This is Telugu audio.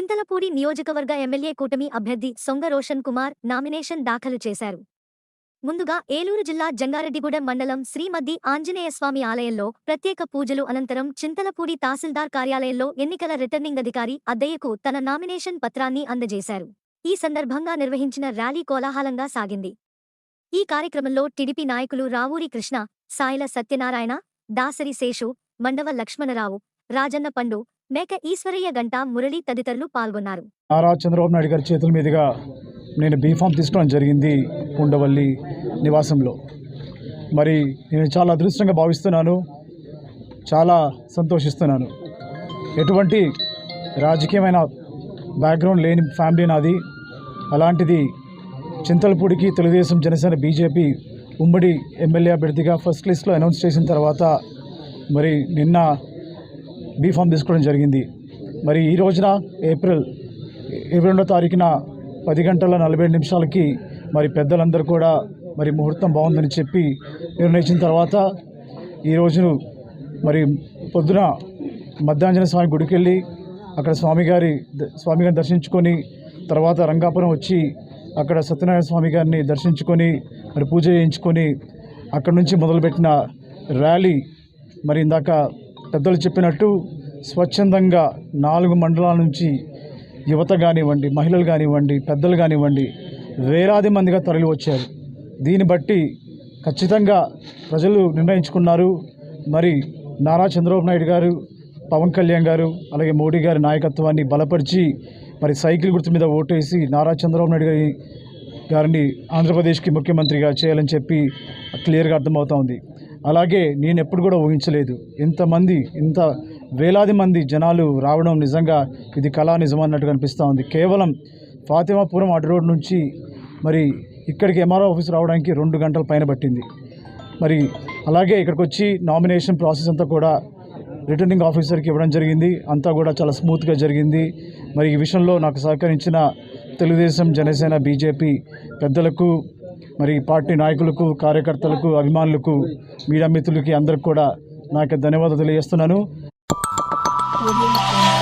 చింతలపూడి నియోజకవర్గ ఎమ్మెల్యే కూటమి అభ్యర్థి సొంగ రోషన్ కుమార్ నామినేషన్ దాఖలు చేశారు. ముందుగా ఏలూరు జిల్లా జంగారెడ్డిగూడెం మండలం శ్రీమద్ది ఆంజనేయస్వామి ఆలయంలో ప్రత్యేక పూజలు అనంతరం చింతలపూడి తహసీల్దార్ కార్యాలయంలో ఎన్నికల రిటర్నింగ్ అధికారి అద్దయ్యకు తన నామినేషన్ పత్రాన్ని అందజేశారు. ఈ సందర్భంగా నిర్వహించిన ర్యాలీ కోలాహలంగా సాగింది. ఈ కార్యక్రమంలో టిడిపి నాయకులు రావూరి కృష్ణ సాయిల సత్యనారాయణ దాసరి శేషు మండవ లక్ష్మణరావు రాజన్న పండు మేక ఈశ్వరయ్య గంట మురళి తదితరులు పాల్గొన్నారు. నారా చంద్రబాబు నాయుడు గారి చేతుల మీదుగా నేను బీఫామ్ తీసుకోవడం జరిగింది ఉండవల్లి నివాసంలో. మరి నేను చాలా అదృష్టంగా భావిస్తున్నాను చాలా సంతోషిస్తున్నాను. ఎటువంటి రాజకీయమైన బ్యాక్గ్రౌండ్ లేని ఫ్యామిలీ నాది. అలాంటిది చింతలపూడికి తెలుగుదేశం జనసేన బీజేపీ ఉమ్మడి ఎమ్మెల్యే అభ్యర్థిగా ఫస్ట్ లిస్ట్లో అనౌన్స్ చేసిన తర్వాత మరి నిన్న బీఫామ్ తీసుకోవడం జరిగింది. మరి ఈ రోజున ఏప్రిల్ ఇరవై రెండో తారీఖున పది గంటల నలభై ఏడు నిమిషాలకి మరి పెద్దలందరూ కూడా మరి ముహూర్తం బాగుందని చెప్పి నిర్ణయించిన తర్వాత ఈరోజు మరి పొద్దున మధ్యాంజన స్వామి గుడికి వెళ్ళి అక్కడ స్వామిగారి స్వామిగారిని దర్శించుకొని తర్వాత రంగాపురం వచ్చి అక్కడ సత్యనారాయణ స్వామి గారిని దర్శించుకొని మరి పూజ చేయించుకొని అక్కడ నుంచి మొదలుపెట్టిన ర్యాలీ మరి ఇందాక పెద్దలు చెప్పినట్టు స్వచ్ఛందంగా నాలుగు మండలాల నుంచి యువత కానివ్వండి మహిళలు కానివ్వండి పెద్దలు కానివ్వండి వేలాది మందిగా తరలి వచ్చారు. దీన్ని బట్టి ఖచ్చితంగా ప్రజలు నిర్ణయించుకున్నారు. మరి నారా చంద్రబాబు నాయుడు గారు పవన్ కళ్యాణ్ గారు అలాగే మోడీ గారి నాయకత్వాన్ని బలపరిచి మరి సైకిల్ గుర్తు మీద ఓటేసి నారా చంద్రబాబు నాయుడు గారి గారిని ఆంధ్రప్రదేశ్కి ముఖ్యమంత్రిగా చేయాలని చెప్పి క్లియర్గా అర్థమవుతా ఉంది. అలాగే నేను ఎప్పుడు కూడా ఊహించలేదు. ఇంతమంది ఇంత వేలాది మంది జనాలు రావడం నిజంగా ఇది కళా నిజం అన్నట్టు అనిపిస్తూ ఉంది. కేవలం ఫాతిమాపురం అటు రోడ్ నుంచి మరి ఇక్కడికి ఎంఆర్ఓ ఆఫీస్ రావడానికి రెండు గంటల పైన పట్టింది. మరి అలాగే ఇక్కడికి వచ్చి నామినేషన్ ప్రాసెస్ అంతా కూడా రిటర్నింగ్ ఆఫీసర్కి ఇవ్వడం జరిగింది. అంతా కూడా చాలా స్మూత్గా జరిగింది. మరి ఈ విషయంలో నాకు సహకరించిన తెలుగుదేశం జనసేన బీజేపీ పెద్దలకు మరి పార్టీ నాయకులకు కార్యకర్తలకు అభిమానులకు మీడియా మిత్రులకి అందరికి కూడా నాకు ధన్యవాదాలు తెలియజేస్తున్నాను. 蝴蝶结